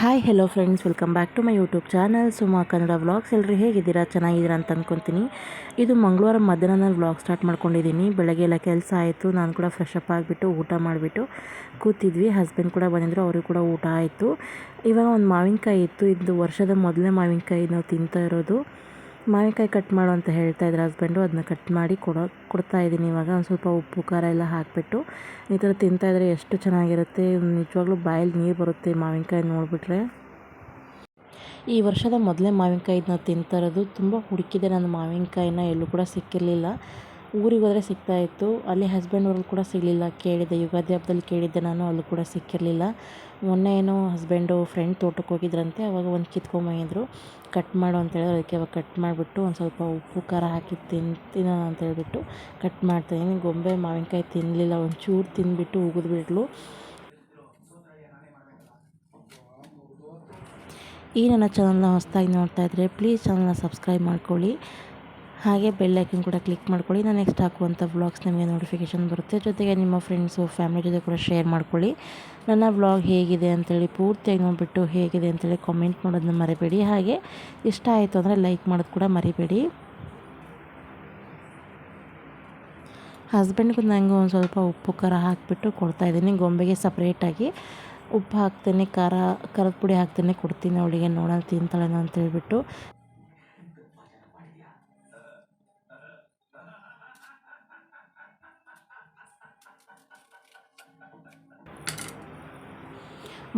Hi hello friends welcome back to my YouTube channel Suma Kannada vlogs ಎಲ್ಲರೂ ಹೇಗಿದ್ದೀರಾ? ಚೆನ್ನಾಗಿದ್ದೀರಾ ಅಂತ ಅಂದ್ಕೊತೀನಿ ಇದು ಮಂಗಳವಾರ ಮಧ್ಯಾಹ್ನ ನಾನು ವ್ಲಾಗ್ ಸ್ಟಾರ್ಟ್ ಮಾಡ್ಕೊಂಡಿದ್ದೀನಿ. ಬೆಳಗ್ಗೆ ಎಲ್ಲ ಕೆಲಸ ಆಯಿತು. ನಾನು ಕೂಡ ಫ್ರೆಶ್ ಅಪ್ ಆಗಿಬಿಟ್ಟು ಊಟ ಮಾಡಿಬಿಟ್ಟು ಕೂತಿದ್ವಿ. ಹಸ್ಬೆಂಡ್ ಕೂಡ ಬಂದಿದ್ದರು ಅವ್ರಿಗೂ ಕೂಡ ಊಟ ಆಯಿತು. ಇವಾಗ ಒಂದು ಮಾವಿನಕಾಯಿ ಇತ್ತು. ಇದು ವರ್ಷದ ಮೊದಲನೇ ಮಾವಿನಕಾಯಿ ನಾವು ತಿಂತಾ ಇರೋದು. ಮಾವಿನಕಾಯಿ ಕಟ್ ಮಾಡು ಅಂತ ಹೇಳ್ತಾ ಇದ್ರು ಹಸ್ಬೆಂಡು ಅದನ್ನ ಕಟ್ ಮಾಡಿ ಕೊಡೋ, ಕೊಡ್ತಾ ಇದ್ದೀನಿ ಇವಾಗ. ಒಂದು ಸ್ವಲ್ಪ ಉಪ್ಪು, ಖಾರ ಎಲ್ಲ ಹಾಕಿಬಿಟ್ಟು ಈ ಥರ ತಿಂತಾಯಿದ್ರೆ ಎಷ್ಟು ಚೆನ್ನಾಗಿರುತ್ತೆ. ನಿಜವಾಗ್ಲೂ ಬಾಯಲ್ಲಿ ನೀರು ಬರುತ್ತೆ ಮಾವಿನಕಾಯಿ ನೋಡಿಬಿಟ್ರೆ. ಈ ವರ್ಷದ ಮೊದಲೇ ಮಾವಿನಕಾಯಿ ನಾವು ತಿಂತಾ ಇರೋದು. ತುಂಬ ಹುಡುಕಿದೆ ನಾನು ಮಾವಿನಕಾಯಿನ. ಎಲ್ಲೂ ಕೂಡ ಸಿಕ್ಕಿರಲಿಲ್ಲ. ಊರಿಗೆ ಹೋದರೆ ಸಿಗ್ತಾಯಿತ್ತು ಅಲ್ಲಿ ಹಸ್ಬೆಂಡ್ ಅವ್ರಲ್ಲಿ ಕೂಡ ಸಿಗಲಿಲ್ಲ. ಕೇಳಿದೆ. ಯುಗಾದಿ ಹಬ್ಬದಲ್ಲಿ ಕೇಳಿದ್ದೆ ನಾನು. ಅಲ್ಲೂ ಕೂಡ ಸಿಕ್ಕಿರಲಿಲ್ಲ. ಮೊನ್ನೆ ಏನೋ ಹಸ್ಬೆಂಡು ಫ್ರೆಂಡ್ ತೋಟಕ್ಕೆ ಹೋಗಿದ್ರಂತೆ, ಅವಾಗ ಒಂದು ಕಿತ್ಕೊಂಬಂದಿದ್ರು ಕಟ್ ಮಾಡು ಅಂತ ಹೇಳಿದ್ರು. ಅದಕ್ಕೆ ಅವಾಗ ಕಟ್ ಮಾಡಿಬಿಟ್ಟು ಒಂದು ಸ್ವಲ್ಪ ಉಪ್ಪು, ಖಾರ ಹಾಕಿ ತಿನ್, ತಿನ್ನೋಣ ಅಂತ ಹೇಳಿಬಿಟ್ಟು ಕಟ್ ಮಾಡ್ತಾಯಿದ್ದೀನಿ ಗೊಂಬೆ, ಮಾವಿನಕಾಯಿ ತಿನ್ನಲಿಲ್ಲ ಒಂಚೂರು ತಿಂದುಬಿಟ್ಟು ಉಗಿದ್ಬಿಟ್ಲು ಈ ನನ್ನ ಚಾನಲ್ನ ಹೊಸದಾಗಿ ನೋಡ್ತಾ ಇದ್ದರೆ ಪ್ಲೀಸ್ ಚಾನಲ್ನ ಸಬ್ಸ್ಕ್ರೈಬ್ ಮಾಡ್ಕೊಳ್ಳಿ. ಹಾಗೆ ಬೆಲ್ ಐಕನ್ ಕೂಡ ಕ್ಲಿಕ್ ಮಾಡ್ಕೊಳ್ಳಿ. ನಾನು ನೆಕ್ಸ್ಟ್ ಹಾಕುವಂಥ ವ್ಲಾಗ್ಸ್ ನಿಮಗೆ ನೋಟಿಫಿಕೇಷನ್ ಬರುತ್ತೆ. ಜೊತೆಗೆ ನಿಮ್ಮ ಫ್ರೆಂಡ್ಸು ಫ್ಯಾಮಿಲಿ ಜೊತೆ ಕೂಡ ಶೇರ್ ಮಾಡ್ಕೊಳ್ಳಿ. ನನ್ನ ವ್ಲಾಗ್ ಹೇಗಿದೆ ಅಂತೇಳಿ ಪೂರ್ತಿಯಾಗಿ ನೋಡಿಬಿಟ್ಟು ಹೇಗಿದೆ ಅಂತೇಳಿ ಕಾಮೆಂಟ್ ಮಾಡೋದನ್ನ ಮರಿಬೇಡಿ. ಹಾಗೆ ಇಷ್ಟ ಆಯಿತು ಅಂದರೆ ಲೈಕ್ ಮಾಡೋದು ಕೂಡ ಮರಿಬೇಡಿ. ಹಸ್ಬೆಂಡ್ಗೂ ನನಗೆ ಒಂದು ಸ್ವಲ್ಪ ಉಪ್ಪು, ಖಾರ ಹಾಕಿಬಿಟ್ಟು ಕೊಡ್ತಾಯಿದ್ದೀನಿ ಗೊಂಬೆಗೆ ಸಪ್ರೇಟಾಗಿ ಉಪ್ಪು ಹಾಕ್ತೇನೆ, ಖಾರ, ಖಾರದ ಪುಡಿ ಹಾಕ್ತೇನೆ, ಕೊಡ್ತೀನಿ ಅವಳಿಗೆ. ನೋಡೋಣ ತಿಂತಾಳೆ ಅಂತ ಹೇಳ್ಬಿಟ್ಟು.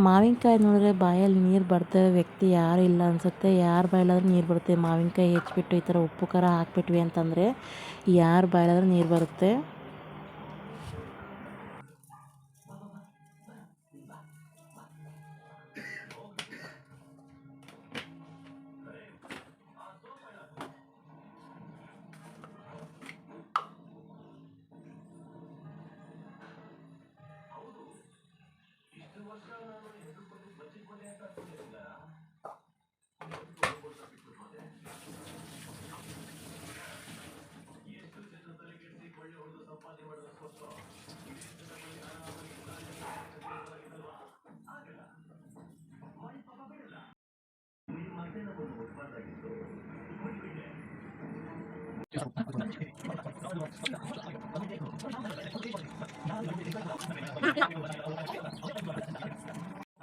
ಮಾವಿನಕಾಯಿ ನೋಡಿದ್ರೆ ಬಾಯಲ್ಲಿ ನೀರು ಬರ್ತಾ ವ್ಯಕ್ತಿ ಯಾರು ಇಲ್ಲ ಅನ್ಸುತ್ತೆ. ಯಾರ ಬಾಯಲ್ಲಾದ್ರೂ ನೀರು ಬರುತ್ತೆ. ಮಾವಿನಕಾಯಿ ಹೆಚ್ಚಿಬಿಟ್ಟು ಈ ಥರ ಉಪ್ಪು ಖಾರ ಹಾಕ್ಬಿಟ್ವಿ ಅಂತಂದರೆ ಯಾರ ಬಾಯಲ್ಲಾದ್ರೂ ನೀರು ಬರುತ್ತೆ.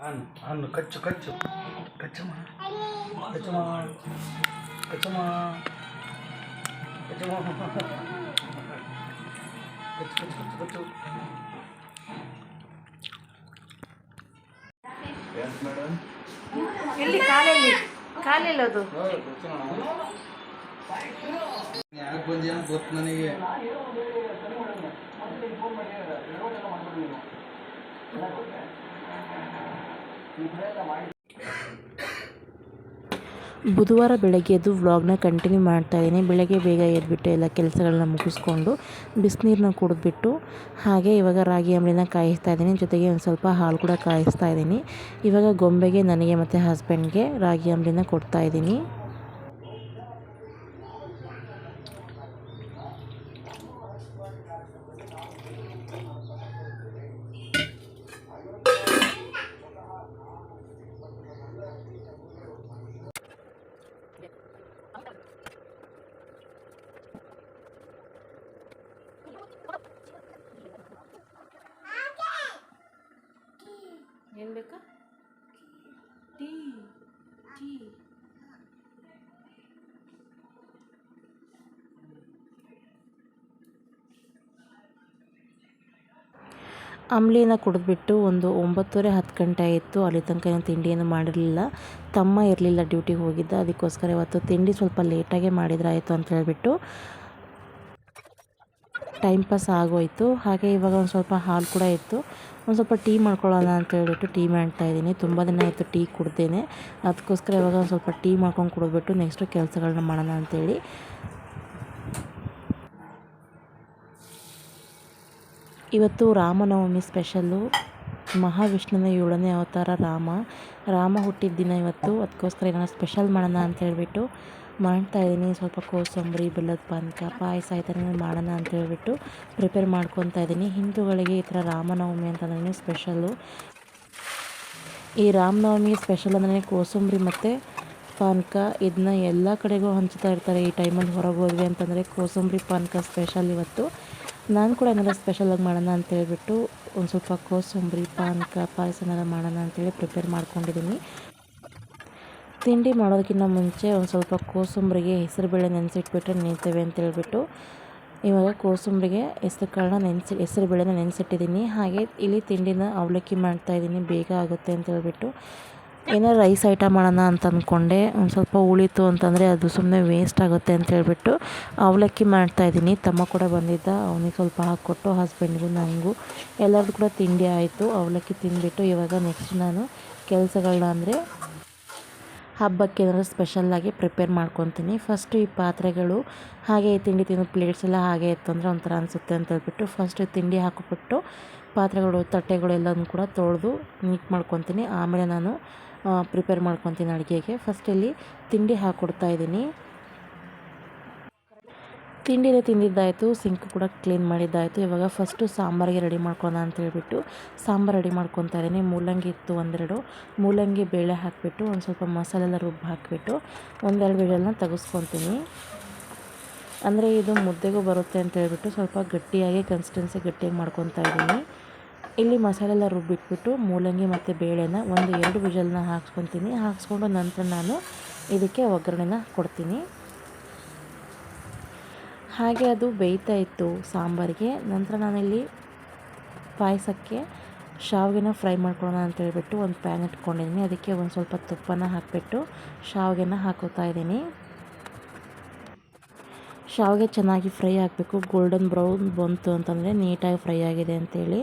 ಅನ್ನು ಅನ್ ಕಚ್ಚು ಕಚ್ಚು. ಕಚ್ಚಮ್ಮ ಕಚ್ಚಮ್ಮ ಕಚ್ಚಮ್ಮ ಕಚ್ಚಮ್ಮ. ಕಚ್ಚು ಕಚ್ಚು ಕಚ್ಚು ಕಚ್ಚು. ಎಲ್ಲಿ ಕಾಲೆಲ್ಲಿ? ಕಾಲೆಲ್ಲದು ಯಾಕೆ ಬಂದಿಯ? ಗೊತ್ತು ನನಗೆ. ಬುಧವಾರ ಬೆಳಗ್ಗೆ ಎದ್ದು ವ್ಲಾಗ್ನ ಕಂಟಿನ್ಯೂ ಮಾಡ್ತಾ ಇದ್ದೀನಿ. ಬೆಳಗ್ಗೆ ಬೇಗ ಎದ್ಬಿಟ್ಟು ಎಲ್ಲ ಕೆಲಸಗಳನ್ನ ಮುಗಿಸ್ಕೊಂಡು ಬಿಸಿನೀರನ್ನ ಕುಡಿದ್ಬಿಟ್ಟು ಹಾಗೆ ಇವಾಗ ರಾಗಿ ಅಂಬಲಿನ ಕಾಯಿಸ್ತಾ ಇದ್ದೀನಿ. ಜೊತೆಗೆ ಒಂದು ಸ್ವಲ್ಪ ಹಾಲು ಕೂಡ ಕಾಯಿಸ್ತಾ ಇದ್ದೀನಿ. ಇವಾಗ ಗೊಂಬೆಗೆ, ನನಗೆ ಮತ್ತು ಹಸ್ಬೆಂಡ್ಗೆ ರಾಗಿ ಅಂಬಲಿನ ಕೊಡ್ತಾ ಇದ್ದೀನಿ. ಅಂಬ್ಲಿನ ಕುಡಿದ್ಬಿಟ್ಟು ಒಂದು ಒಂಬತ್ತುವರೆ ಹತ್ತು ಗಂಟೆ ಆಯಿತು. ಅಲ್ಲಿ ತನಕ ಏನು ತಿಂಡಿಯನ್ನು ಮಾಡಿರಲಿಲ್ಲ. ತಮ್ಮ ಇರಲಿಲ್ಲ ಡ್ಯೂಟಿಗೆ ಹೋಗಿದ್ದ. ಅದಕ್ಕೋಸ್ಕರ ಇವತ್ತು ತಿಂಡಿ ಸ್ವಲ್ಪ ಲೇಟಾಗೆ ಮಾಡಿದ್ರೆ ಆಯಿತು ಅಂತ ಹೇಳಿಬಿಟ್ಟು ಟೈಮ್ ಪಾಸ್ ಆಗೋಯಿತು. ಹಾಗೆ ಇವಾಗ ಒಂದು ಸ್ವಲ್ಪ ಹಾಲು ಕೂಡ ಇತ್ತು. ಒಂದು ಸ್ವಲ್ಪ ಟೀ ಮಾಡ್ಕೊಳ್ಳೋಣ ಅಂತ ಹೇಳಿಬಿಟ್ಟು ಟೀ ಮಾಡ್ತಾ ಇದ್ದೀನಿ. ತುಂಬ ದಿನ ಆಯಿತು ಟೀ ಕುಡ್ದೇನೆ. ಅದಕ್ಕೋಸ್ಕರ ಇವಾಗ ಒಂದು ಸ್ವಲ್ಪ ಟೀ ಮಾಡ್ಕೊಂಡು ಕುಡಿದ್ಬಿಟ್ಟು ನೆಕ್ಸ್ಟು ಕೆಲಸಗಳನ್ನ ಮಾಡೋಣ ಅಂತೇಳಿ ಇವತ್ತು ರಾಮನವಮಿ ಸ್ಪೆಷಲ್ಲು ಮಹಾವಿಷ್ಣುವಿನ ಏಳನೇ ಅವತಾರ ರಾಮ. ರಾಮ ಹುಟ್ಟಿದ ದಿನ ಇವತ್ತು, ಅದಕ್ಕೋಸ್ಕರ ಏನೋ ಸ್ಪೆಷಲ್ ಮಾಡೋಣ ಅಂತ ಹೇಳಿಬಿಟ್ಟು ಮಾಡ್ತಾ ಇದ್ದೀನಿ. ಸ್ವಲ್ಪ ಕೋಸಂಬರಿ, ಬೆಲ್ಲದ ಪಾನಕ, ಪಾಯಸ ಈ ಥರ ಮಾಡೋಣ ಅಂತ ಹೇಳ್ಬಿಟ್ಟು ಪ್ರಿಪೇರ್ ಮಾಡ್ಕೊತಾ ಇದ್ದೀನಿ. ಹಿಂದೂಗಳಿಗೆ ಈ ಥರ ರಾಮನವಮಿ ಅಂತಂದ್ರೆ ಸ್ಪೆಷಲ್ಲು. ಈ ರಾಮನವಮಿ ಸ್ಪೆಷಲ್ ಅಂದರೆ ಕೋಸಂಬರಿ ಮತ್ತು ಪಾನಕ. ಇದನ್ನ ಎಲ್ಲ ಕಡೆಗೂ ಹಂಚ್ತಾ ಇರ್ತಾರೆ ಈ ಟೈಮಲ್ಲಿ ಹೊರಗೆ ಹೋದ್ವಿ ಅಂತಂದರೆ ಕೋಸಂಬರಿ, ಪಾನಕ ಸ್ಪೆಷಲ್ ಇವತ್ತು. ನಾನು ಕೂಡ ಏನಾದ್ರು ಸ್ಪೆಷಲಾಗಿ ಮಾಡೋಣ ಅಂತ ಹೇಳ್ಬಿಟ್ಟು ಒಂದು ಸ್ವಲ್ಪ ಕೋಸಂಬರಿ, ಪಾನಕ, ಪಾಯಸ ಏನಾರ ಮಾಡೋಣ ಅಂತೇಳಿ ಪ್ರಿಪೇರ್ ಮಾಡ್ಕೊಂಡಿದ್ದೀನಿ. ತಿಂಡಿ ಮಾಡೋದಕ್ಕಿಂತ ಮುಂಚೆ ಒಂದು ಸ್ವಲ್ಪ ಕೋಸಂಬರಿಗೆ ಹೆಸರುಬೇಳೆ ನೆನೆಸಿಟ್ಬಿಟ್ರೆ ನಿಲ್ತೇವೆ ಅಂತ ಹೇಳ್ಬಿಟ್ಟು ಇವಾಗ ಕೋಸಂಬರಿಗೆ ಹೆಸರು ಕಾಳನ್ನ ನೆನೆಸಿ, ಹೆಸರು ಬೇಳೆನ ನೆನೆಸಿಟ್ಟಿದ್ದೀನಿ. ಹಾಗೆ ಇಲ್ಲಿ ತಿಂಡಿನ ಅವಲಕ್ಕಿ ಮಾಡ್ತಾಯಿದ್ದೀನಿ ಬೇಗ ಆಗುತ್ತೆ ಅಂತ ಹೇಳ್ಬಿಟ್ಟು ಏನೋ ರೈಸ್ ಐಟಮ್ ಮಾಡೋಣ ಅಂತ ಅಂದ್ಕೊಂಡೆ ಒಂದು ಸ್ವಲ್ಪ ಉಳಿತು ಅಂತಂದರೆ ಅದು ಸುಮ್ಮನೆ ವೇಸ್ಟ್ ಆಗುತ್ತೆ ಅಂತ ಹೇಳಿಬಿಟ್ಟು ಅವಲಕ್ಕಿ ಮಾಡ್ತಾಯಿದ್ದೀನಿ ತಮ್ಮ ಕೂಡ ಬಂದಿದ್ದ, ಅವನಿಗೆ ಸ್ವಲ್ಪ ಹಾಕ್ಕೊಟ್ಟು ಹಸ್ಬೆಂಡ್ಗೂ ನನಗೂ ಎಲ್ಲರದ್ದು ಕೂಡ ತಿಂಡಿ ಆಯಿತು, ಅವಲಕ್ಕಿ ತಿಂದುಬಿಟ್ಟು ಇವಾಗ ನೆಕ್ಸ್ಟ್ ನಾನು ಕೆಲಸಗಳನ್ನ ಅಂದರೆ ಹಬ್ಬಕ್ಕೆ ಏನಾದರೂ ಸ್ಪೆಷಲ್ಲಾಗಿ ಪ್ರಿಪೇರ್ ಮಾಡ್ಕೊತೀನಿ. ಫಸ್ಟು ಈ ಪಾತ್ರೆಗಳು, ಹಾಗೆ ಈ ತಿಂಡಿ ತಿನ್ನೋ ಪ್ಲೇಟ್ಸ್ ಎಲ್ಲ ಹಾಗೆ ಇತ್ತು ಅಂದರೆ ಒಂಥರ ಅನಿಸುತ್ತೆ ಅಂತ ಹೇಳ್ಬಿಟ್ಟು ಫಸ್ಟ್ ತಿಂಡಿ ಹಾಕಿಬಿಟ್ಟು ಪಾತ್ರೆಗಳು, ತಟ್ಟೆಗಳು ಎಲ್ಲನೂ ಕೂಡ ತೊಳೆದು ನೀಟ್ ಮಾಡ್ಕೊತೀನಿ. ಆಮೇಲೆ ನಾನು ಪ್ರಿಪೇರ್ ಮಾಡ್ಕೊತೀನಿ ಅಡುಗೆಗೆ. ಫಸ್ಟ್ ಇಲ್ಲಿ ತಿಂಡಿ ಹಾಕ್ಕೊಡ್ತಾ ಇದ್ದೀನಿ. ತಿಂಡಿನೇ ತಿಂದಿದ್ದಾಯಿತು ಸಿಂಕ್ ಕೂಡ ಕ್ಲೀನ್ ಮಾಡಿದ್ದಾಯಿತು. ಇವಾಗ ಫಸ್ಟು ಸಾಂಬಾರಿಗೆ ರೆಡಿ ಮಾಡ್ಕೊಳ ಅಂತ ಹೇಳಿಬಿಟ್ಟು ಸಾಂಬಾರು ರೆಡಿ ಮಾಡ್ಕೊತಾ ಇದ್ದೀನಿ. ಮೂಲಂಗಿ ಇತ್ತು ಒಂದೆರಡು. ಮೂಲಂಗಿ ಬೇಳೆ ಹಾಕಿಬಿಟ್ಟು ಒಂದು ಸ್ವಲ್ಪ ಮಸಾಲೆಲ್ಲ ರುಬ್ಬಿ ಹಾಕಿಬಿಟ್ಟು ಒಂದೆರಡು ಬೇಳೆನ ತೆಗೆಸ್ಕೊತೀನಿ ಅಂದರೆ ಇದು ಮುದ್ದೆಗೂ ಬರುತ್ತೆ ಅಂತ ಹೇಳ್ಬಿಟ್ಟು ಸ್ವಲ್ಪ ಗಟ್ಟಿಯಾಗಿ ಕನ್ಸಿಸ್ಟೆನ್ಸಿ ಗಟ್ಟಿಯಾಗಿ ಮಾಡ್ಕೊತಾ ಇದ್ದೀನಿ. ಇಲ್ಲಿ ಮಸಾಲೆಲ್ಲ ರುಬ್ಬಿಟ್ಬಿಟ್ಟು ಮೂಲಂಗಿ ಮತ್ತು ಬೇಳೆನ ಒಂದು ಎರಡು ವಿಜಲ್ನ ಹಾಕ್ಸ್ಕೊತೀನಿ. ಹಾಕ್ಸ್ಕೊಂಡು ನಂತರ ನಾನು ಇದಕ್ಕೆ ಒಗ್ಗರಣೆನ ಕೊಡ್ತೀನಿ. ಹಾಗೆ ಅದು ಬೇಯ್ತಾ ಇತ್ತು ಸಾಂಬಾರಿಗೆ. ನಂತರ ನಾನಿಲ್ಲಿ ಪಾಯಸಕ್ಕೆ ಶಾವಿಗೆನ ಫ್ರೈ ಮಾಡ್ಕೊಳ್ಳೋಣ ಅಂತ ಹೇಳಿಬಿಟ್ಟು ಒಂದು ಪ್ಯಾನ್ ಇಟ್ಕೊಂಡಿದ್ದೀನಿ. ಅದಕ್ಕೆ ಒಂದು ಸ್ವಲ್ಪ ತುಪ್ಪನ ಹಾಕಿಬಿಟ್ಟು ಶಾವಿಗೆನ ಹಾಕೋತಾ ಇದ್ದೀನಿ. ಶಾವಿಗೆ ಚೆನ್ನಾಗಿ ಫ್ರೈ ಆಗಬೇಕು. ಗೋಲ್ಡನ್ ಬ್ರೌನ್ ಬಂತು ಅಂತಂದರೆ ನೀಟಾಗಿ ಫ್ರೈ ಆಗಿದೆ ಅಂತೇಳಿ.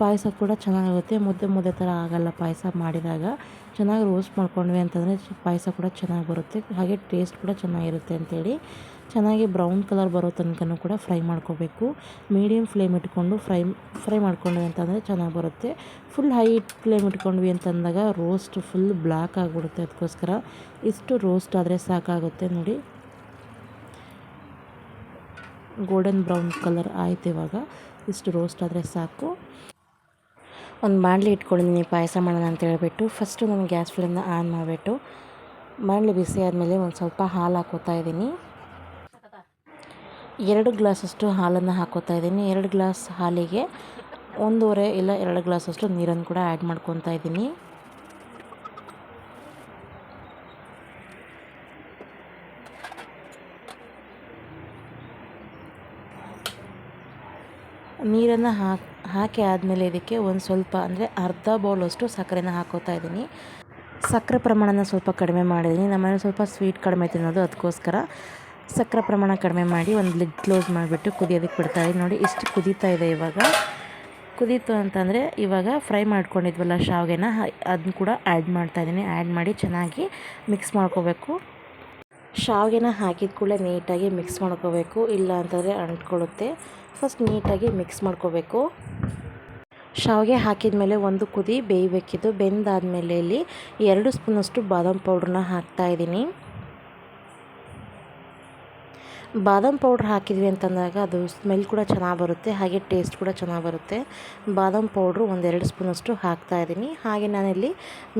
ಪಾಯಸ ಕೂಡ ಚೆನ್ನಾಗುತ್ತೆ ಮುದ್ದೆ ಮುದ್ದೆ ಥರ ಆಗೋಲ್ಲ ಪಾಯಸ ಮಾಡಿದಾಗ. ಚೆನ್ನಾಗಿ ರೋಸ್ಟ್ ಮಾಡ್ಕೊಂಡ್ವಿ ಅಂತಂದರೆ ಪಾಯಸ ಕೂಡ ಚೆನ್ನಾಗಿ ಬರುತ್ತೆ. ಹಾಗೆ ಟೇಸ್ಟ್ ಕೂಡ ಚೆನ್ನಾಗಿರುತ್ತೆ ಅಂತೇಳಿ. ಚೆನ್ನಾಗಿ ಬ್ರೌನ್ ಕಲರ್ ಬರೋ ತನಕನೂ ಕೂಡ ಫ್ರೈ ಮಾಡ್ಕೋಬೇಕು. ಮೀಡಿಯಮ್ ಫ್ಲೇಮ್ ಇಟ್ಕೊಂಡು ಫ್ರೈ ಫ್ರೈ ಮಾಡ್ಕೊಂಡ್ವಿ ಅಂತಂದರೆ ಚೆನ್ನಾಗಿ ಬರುತ್ತೆ. ಫುಲ್ ಹೈ ಫ್ಲೇಮ್ ಇಟ್ಕೊಂಡ್ವಿ ಅಂತಂದಾಗ ರೋಸ್ಟ್ ಫುಲ್ ಬ್ಲ್ಯಾಕ್ ಆಗಿಬಿಡುತ್ತೆ ಅದಕ್ಕೋಸ್ಕರ. ಇಷ್ಟು ರೋಸ್ಟ್ ಆದರೆ ಸಾಕಾಗುತ್ತೆ ನೋಡಿ. ಗೋಲ್ಡನ್ ಬ್ರೌನ್ ಕಲರ್ ಆಯ್ತು ಇವಾಗ. ಇಷ್ಟು ರೋಸ್ಟ್ ಆದರೆ ಸಾಕು. ಒಂದು ಬಾಣಲಿ ಇಟ್ಕೊಂಡಿದ್ದೀನಿ ಪಾಯಸ ಮಾಡೋಣ ಅಂತ ಹೇಳಿಬಿಟ್ಟು. ಫಸ್ಟು ನಾನು ಗ್ಯಾಸ್ ಫ್ಲೇಮ್ನ ಆನ್ ಮಾಡಿಬಿಟ್ಟು ಬಾಣಲಿ ಬಿಸಿ ಆದಮೇಲೆ ಒಂದು ಸ್ವಲ್ಪ ಹಾಲು ಹಾಕೋತಾ ಇದ್ದೀನಿ ಎರಡು ಗ್ಲಾಸಷ್ಟು ಹಾಲನ್ನು ಹಾಕೋತಾ ಇದ್ದೀನಿ ಎರಡು ಗ್ಲಾಸ್ ಹಾಲಿಗೆ ಒಂದೂವರೆ ಇಲ್ಲ ಎರಡು ಗ್ಲಾಸಷ್ಟು ನೀರನ್ನು ಕೂಡ ಆ್ಯಡ್ ಮಾಡ್ಕೊತಾ ಇದ್ದೀನಿ ನೀರನ್ನು ಹಾಕಿ ಹಾಕಿ ಆದಮೇಲೆ ಇದಕ್ಕೆ ಒಂದು ಸ್ವಲ್ಪ ಅಂದರೆ ಅರ್ಧ ಬೌಲಷ್ಟು ಸಕ್ಕರೆನ ಹಾಕೋತಾ ಇದ್ದೀನಿ. ಸಕ್ಕರೆ ಪ್ರಮಾಣನ ಸ್ವಲ್ಪ ಕಡಿಮೆ ಮಾಡಿದ್ದೀನಿ. ನಮ್ಮನೆ ಸ್ವಲ್ಪ ಸ್ವೀಟ್ ಕಡಿಮೆ ತಿನ್ನೋದು ಅದಕ್ಕೋಸ್ಕರ ಸಕ್ಕರೆ ಪ್ರಮಾಣ ಕಡಿಮೆ ಮಾಡಿ ಒಂದು ಲಿಡ್ ಕ್ಲೋಸ್ ಮಾಡಿಬಿಟ್ಟು ಕುದಿಯೋದಕ್ಕೆ ಬಿಡ್ತಾ ಇದ್ದೀನಿ. ನೋಡಿ ಇಷ್ಟು ಕುದೀತಾ ಇದೆ ಇವಾಗ. ಕುದೀತು ಅಂತಂದರೆ ಇವಾಗ ಫ್ರೈ ಮಾಡ್ಕೊಂಡಿದ್ವಲ್ಲ ಶಾವಿಗೆನ ಅದನ್ನ ಕೂಡ ಆ್ಯಡ್ ಮಾಡ್ತಾಯಿದ್ದೀನಿ ಆ್ಯಡ್ ಮಾಡಿ ಚೆನ್ನಾಗಿ ಮಿಕ್ಸ್ ಮಾಡ್ಕೋಬೇಕು. ಶಾವಿಗೆನ ಹಾಕಿದ ಕೂಡಲೇ ನೀಟಾಗಿ ಮಿಕ್ಸ್ ಮಾಡ್ಕೋಬೇಕು, ಇಲ್ಲ ಅಂತಂದರೆ ಅಂಟ್ಕೊಳ್ಳುತ್ತೆ. ಫಸ್ಟ್ ನೀಟಾಗಿ ಮಿಕ್ಸ್ ಮಾಡ್ಕೋಬೇಕು. ಶಾವಿಗೆ ಹಾಕಿದ ಮೇಲೆ ಒಂದು ಕುದಿ ಬೇಯಬೇಕಿದ್ದು ಬೆಂದಾದಮೇಲೆ ಇಲ್ಲಿ ಎರಡು ಸ್ಪೂನಷ್ಟು ಬಾದಾಮ್ ಪೌಡ್ರನ್ನ ಹಾಕ್ತಾಯಿದ್ದೀನಿ ಬಾದಾಮ್ ಪೌಡ್ರ್ ಹಾಕಿದ್ವಿ ಅಂತಂದಾಗ ಅದು ಸ್ಮೆಲ್ ಕೂಡ ಚೆನ್ನಾಗಿ ಬರುತ್ತೆ, ಹಾಗೆ ಟೇಸ್ಟ್ ಕೂಡ ಚೆನ್ನಾಗಿ ಬರುತ್ತೆ. ಬಾದಾಮ್ ಪೌಡ್ರು ಒಂದೆರಡು ಸ್ಪೂನಷ್ಟು ಹಾಕ್ತಾಯಿದ್ದೀನಿ ಹಾಗೆ ನಾನಿಲ್ಲಿ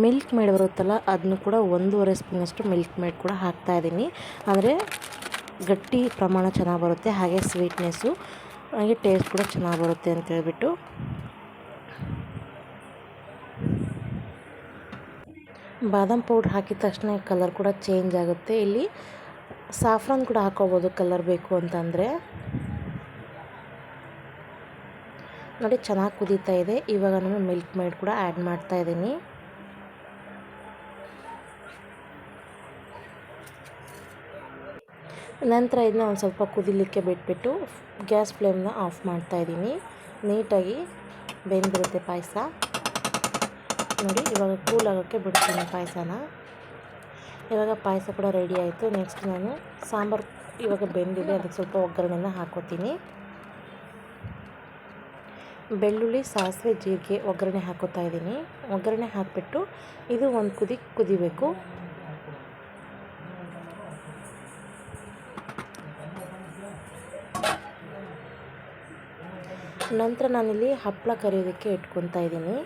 ಮಿಲ್ಕ್ ಮೇಡ್ ಬರುತ್ತಲ್ಲ ಅದನ್ನು ಕೂಡ ಒಂದೂವರೆ ಸ್ಪೂನಷ್ಟು ಮಿಲ್ಕ್ ಮೇಡ್ ಕೂಡ ಹಾಕ್ತಾಯಿದ್ದೀನಿ ಅಂದರೆ ಗಟ್ಟಿ ಪ್ರಮಾಣ ಚೆನ್ನಾಗಿ ಬರುತ್ತೆ, ಹಾಗೆ ಸ್ವೀಟ್ನೆಸ್ಸು, ಹಾಗೆ ಟೇಸ್ಟ್ ಕೂಡ ಚೆನ್ನಾಗಿ ಬರುತ್ತೆ ಅಂತ ಹೇಳ್ಬಿಟ್ಟು. ಬಾದಾಮ್ ಪೌಡ್ರ್ ಹಾಕಿದ ತಕ್ಷಣ ಕಲರ್ ಕೂಡ ಚೇಂಜ್ ಆಗುತ್ತೆ. ಇಲ್ಲಿ ಸಾಫ್ರಾನ್ ಕೂಡ ಹಾಕೋಬೋದು ಕಲರ್ ಬೇಕು ಅಂತಂದರೆ. ನೋಡಿ, ಚೆನ್ನಾಗಿ ಕುದೀತಾ ಇದೆ. ಇವಾಗ ನಾನು ಮಿಲ್ಕ್ ಮೇಡ್ ಕೂಡ ಆ್ಯಡ್ ಮಾಡ್ತಾ ಇದ್ದೀನಿ. ನಂತರ ಇದನ್ನ ಒಂದು ಸ್ವಲ್ಪ ಕುದಿಲಿಕ್ಕೆ ಬಿಟ್ಬಿಟ್ಟು ಗ್ಯಾಸ್ ಫ್ಲೇಮ್ನ ಆಫ್ ಮಾಡ್ತಾ ಇದ್ದೀನಿ. ನೀಟಾಗಿ ಬೆಂದಿರುತ್ತೆ ಪಾಯಸ. ನೋಡಿ, ಇವಾಗ ಕೂಲ್ ಆಗೋಕ್ಕೆ ಬಿಡ್ತೀನಿ ಪಾಯಸನ. ಇವಾಗ ಪಾಯಸ ಕೂಡ ರೆಡಿ ಆಯಿತು. ನೆಕ್ಸ್ಟ್ ನಾನು ಸಾಂಬಾರು ಇವಾಗ ಬೆಂದಿದೆ. ಅದಕ್ಕೆ ಸ್ವಲ್ಪ ಒಗ್ಗರಣೆನ ಹಾಕೋತೀನಿ. ಬೆಳ್ಳುಳ್ಳಿ, ಸಾಸಿವೆ, ಜೀರಿಗೆ ಒಗ್ಗರಣೆ ಹಾಕೋತಾ ಇದ್ದೀನಿ. ಒಗ್ಗರಣೆ ಹಾಕಿಬಿಟ್ಟು ಇದು ಒಂದು ಕುದಿ ಕುದಿಬೇಕು. ನಂತರ ನಾನಿಲ್ಲಿ ಹಪ್ಪಳ ಕರಿಯೋದಕ್ಕೆ ಇಟ್ಕೊತಾ ಇದ್ದೀನಿ.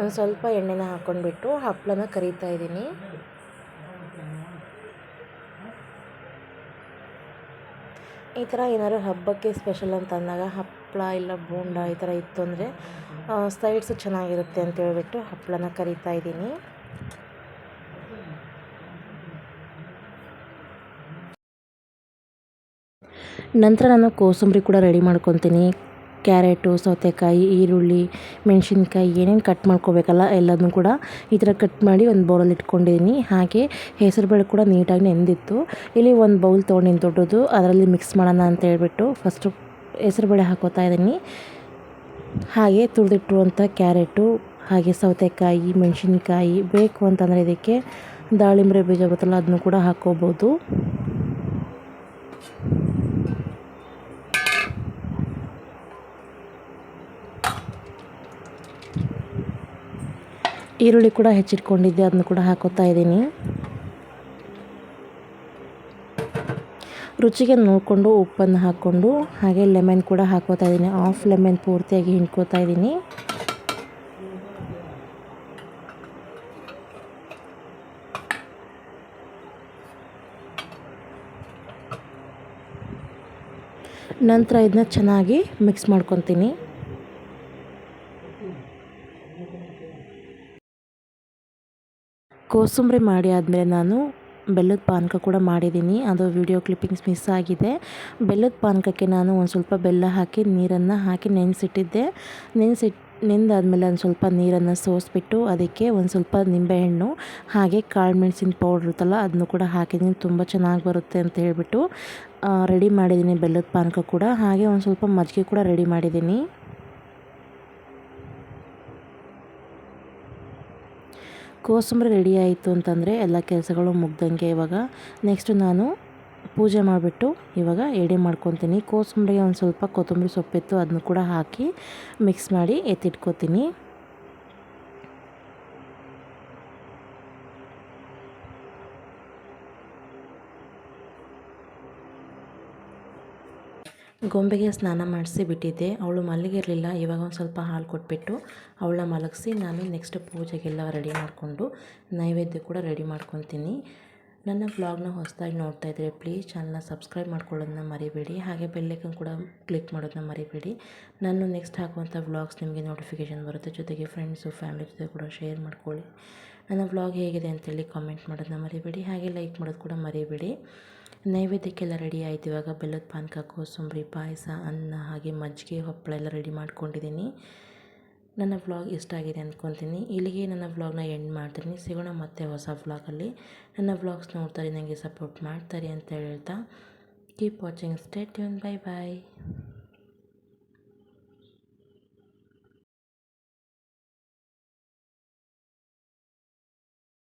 ಒಂದು ಸ್ವಲ್ಪ ಎಣ್ಣೆನ ಹಾಕ್ಕೊಂಡ್ಬಿಟ್ಟು ಹಪ್ಪಳನ ಕರಿತಾ ಇದ್ದೀನಿ. ಈ ಥರ ಏನಾದ್ರು ಹಬ್ಬಕ್ಕೆ ಸ್ಪೆಷಲ್ ಅಂತ ಅಂದಾಗ ಹಪ್ಪಳ ಇಲ್ಲ ಬೋಂಡ ಈ ಥರ ಇತ್ತು ಅಂದರೆ ಸೈಡ್ಸು ಚೆನ್ನಾಗಿರುತ್ತೆ ಅಂತ ಹೇಳ್ಬಿಟ್ಟು ಹಪ್ಪಳನ ಕರಿತಾ ಇದ್ದೀನಿ. ನಂತರ ನಾನು ಕೋಸಂಬರಿ ಕೂಡ ರೆಡಿ ಮಾಡ್ಕೊತೀನಿ. ಕ್ಯಾರೆಟು, ಸೌತೆಕಾಯಿ, ಈರುಳ್ಳಿ, ಮೆಣಸಿನ್ಕಾಯಿ ಏನೇನು ಕಟ್ ಮಾಡ್ಕೋಬೇಕಲ್ಲ ಎಲ್ಲದನ್ನೂ ಕೂಡ ಈ ಥರ ಕಟ್ ಮಾಡಿ ಒಂದು ಬೌಲಲ್ಲಿ ಇಟ್ಕೊಂಡಿದ್ದೀನಿ ಹಾಗೆ ಹೆಸರುಬೇಳೆ ಕೂಡ ನೀಟಾಗಿ ನೆಂದಿತ್ತು. ಇಲ್ಲಿ ಒಂದು ಬೌಲ್ ತೊಗೊಂಡಿನಿ ದೊಡ್ಡದು ಅದರಲ್ಲಿ ಮಿಕ್ಸ್ ಮಾಡೋಣ ಅಂತ ಹೇಳ್ಬಿಟ್ಟು ಫಸ್ಟು ಹೆಸರುಬೇಳೆ ಹಾಕೋತಾ ಇದ್ದೀನಿ ಹಾಗೆ ತುಳಿದಿಟ್ಟಿರುವಂಥ ಕ್ಯಾರೆಟು, ಹಾಗೆ ಸೌತೆಕಾಯಿ, ಮೆಣಸಿನ್ಕಾಯಿ ಬೇಕು ಅಂತಂದರೆ ಇದಕ್ಕೆ ದಾಳಿಂಬೆ ಬೀಜ ಬರುತ್ತಲ್ಲ ಅದನ್ನು ಕೂಡ ಹಾಕ್ಕೋಬೋದು. ಈರುಳ್ಳಿ ಕೂಡ ಹೆಚ್ಚಿಟ್ಕೊಂಡಿದ್ದೆ, ಅದನ್ನು ಕೂಡ ಹಾಕೋತಾ ಇದ್ದೀನಿ. ರುಚಿಗೆ ನೋಡಿಕೊಂಡು ಉಪ್ಪನ್ನು ಹಾಕ್ಕೊಂಡು ಹಾಗೆ ಲೆಮನ್ ಕೂಡ ಹಾಕೋತಾ ಇದ್ದೀನಿ. ಆಫ್ ಲೆಮನ್ ಪೂರ್ತಿಯಾಗಿ ಹಿಂಡ್ಕೋತಾ ಇದ್ದೀನಿ. ನಂತರ ಇದನ್ನ ಚೆನ್ನಾಗಿ ಮಿಕ್ಸ್ ಮಾಡ್ಕೊತೀನಿ. ಕೋಸಂಬರಿ ಮಾಡಿ ಆದಮೇಲೆ ನಾನು ಬೆಲ್ಲದ ಪಾನಕ ಕೂಡ ಮಾಡಿದ್ದೀನಿ. ಅದು ವಿಡಿಯೋ ಕ್ಲಿಪ್ಪಿಂಗ್ಸ್ ಮಿಸ್ ಆಗಿದೆ. ಬೆಲ್ಲದ ಪಾನಕಕ್ಕೆ ನಾನು ಒಂದು ಸ್ವಲ್ಪ ಬೆಲ್ಲ ಹಾಕಿ, ನೀರನ್ನು ಹಾಕಿ ನೆನೆಸಿಟ್ಟಿದ್ದೆ. ನೆನೆಸಿಟ್ಟು ನೆಂದಾದ್ಮೇಲೆ ಒಂದು ಸ್ವಲ್ಪ ನೀರನ್ನು ಸೋಸಿಬಿಟ್ಟು ಅದಕ್ಕೆ ಒಂದು ಸ್ವಲ್ಪ ನಿಂಬೆಹಣ್ಣು, ಹಾಗೆ ಕಾಳು ಮೆಣಸಿನ ಪೌಡ್ರ್ ಇರುತ್ತಲ್ಲ ಅದನ್ನು ಕೂಡ ಹಾಕಿದ್ದೀನಿ. ತುಂಬ ಚೆನ್ನಾಗಿ ಬರುತ್ತೆ ಅಂತ ಹೇಳಿಬಿಟ್ಟು ರೆಡಿ ಮಾಡಿದ್ದೀನಿ ಬೆಲ್ಲದ ಪಾನಕ ಕೂಡ. ಹಾಗೆ ಒಂದು ಸ್ವಲ್ಪ ಮಜ್ಜಿಗೆ ಕೂಡ ರೆಡಿ ಮಾಡಿದ್ದೀನಿ. ಕೋಸಂಬರಿ ರೆಡಿ ಆಯಿತು ಅಂತಂದರೆ ಎಲ್ಲ ಕೆಲಸಗಳು ಮುಗ್ದಂಗೆ ಇವಾಗ ನೆಕ್ಸ್ಟ್ ನಾನು ಪೂಜೆ ಮಾಡಿಬಿಟ್ಟು ಇವಾಗ ಎಡೆ ಮಾಡ್ಕೊತೀನಿ. ಕೋಸಂಬರಿಗೆ ಒಂದು ಸ್ವಲ್ಪ ಕೊತ್ತಂಬರಿ ಸೊಪ್ಪಿತ್ತು ಅದನ್ನು ಕೂಡ ಹಾಕಿ ಮಿಕ್ಸ್ ಮಾಡಿ ಎತ್ತಿಟ್ಕೋತೀನಿ. ಗೊಂಬೆಗೆ ಸ್ನಾನ ಮಾಡಿಸಿ ಬಿಟ್ಟಿದ್ದೆ. ಅವಳು ಮಲಗಿರಲಿಲ್ಲ. ಇವಾಗ ಒಂದು ಸ್ವಲ್ಪ ಹಾಲು ಕೊಟ್ಬಿಟ್ಟು ಅವಳನ್ನ ಮಲಗಿಸಿ ನಾನು ನೆಕ್ಸ್ಟ್ ಪೂಜೆಗೆಲ್ಲ ರೆಡಿ ಮಾಡಿಕೊಂಡು ನೈವೇದ್ಯ ಕೂಡ ರೆಡಿ ಮಾಡ್ಕೊತೀನಿ. ನನ್ನ ಬ್ಲಾಗ್ನ ಹೊಸದಾಗಿ ನೋಡ್ತಾ ಇದ್ದರೆ ಪ್ಲೀಸ್ ಚಾನಲ್ನ ಸಬ್ಸ್ಕ್ರೈಬ್ ಮಾಡ್ಕೊಳ್ಳೋದನ್ನ ಮರಿಬೇಡಿ. ಹಾಗೆ ಬೆಲ್ಲೈಕನ್ ಕೂಡ ಕ್ಲಿಕ್ ಮಾಡೋದನ್ನ ಮರಿಬೇಡಿ. ನಾನು ನೆಕ್ಸ್ಟ್ ಹಾಕುವಂಥ ವ್ಲಾಗ್ಸ್ ನಿಮಗೆ ನೋಟಿಫಿಕೇಷನ್ ಬರುತ್ತೆ. ಜೊತೆಗೆ ಫ್ರೆಂಡ್ಸು ಫ್ಯಾಮಿಲಿ ಜೊತೆ ಕೂಡ ಶೇರ್ ಮಾಡ್ಕೊಳ್ಳಿ. ನನ್ನ ವ್ಲಾಗ್ ಹೇಗಿದೆ ಅಂತೇಳಿ ಕಾಮೆಂಟ್ ಮಾಡೋದನ್ನ ಮರಿಬೇಡಿ. ಹಾಗೆ ಲೈಕ್ ಮಾಡೋದು ಕೂಡ ಮರಿಬೇಡಿ. ನೈವೇದ್ಯಕ್ಕೆಲ್ಲ ರೆಡಿ ಆಯ್ತು. ಇವಾಗ ಬೆಲ್ಲದ ಪಾನಕ ಕೋಸಂಬರಿ ಪಾಯಸ, ಅನ್ನ ಹಾಗೆ ಮಜ್ಜಿಗೆ, ಹಪ್ಪಳ ಎಲ್ಲ ರೆಡಿ ಮಾಡ್ಕೊಂಡಿದ್ದೀನಿ. ನನ್ನ ವ್ಲಾಗ್ ಇಷ್ಟ ಆಗಿದೆ ಅಂದ್ಕೊತೀನಿ ಇಲ್ಲಿಗೆ ನನ್ನ ವ್ಲಾಗ್ನ ಎಂಡ್ ಮಾಡ್ತೀನಿ. ಸಿಗೋಣ ಮತ್ತೆ ಹೊಸ ವ್ಲಾಗಲ್ಲಿ. ನನ್ನ ವ್ಲಾಗ್ಸ್ ನೋಡ್ತಾರೆ, ನನಗೆ ಸಪೋರ್ಟ್ ಮಾಡ್ತಾರೆ ಅಂತ ಹೇಳ್ತಾ. Keep watching stay tuned bye bye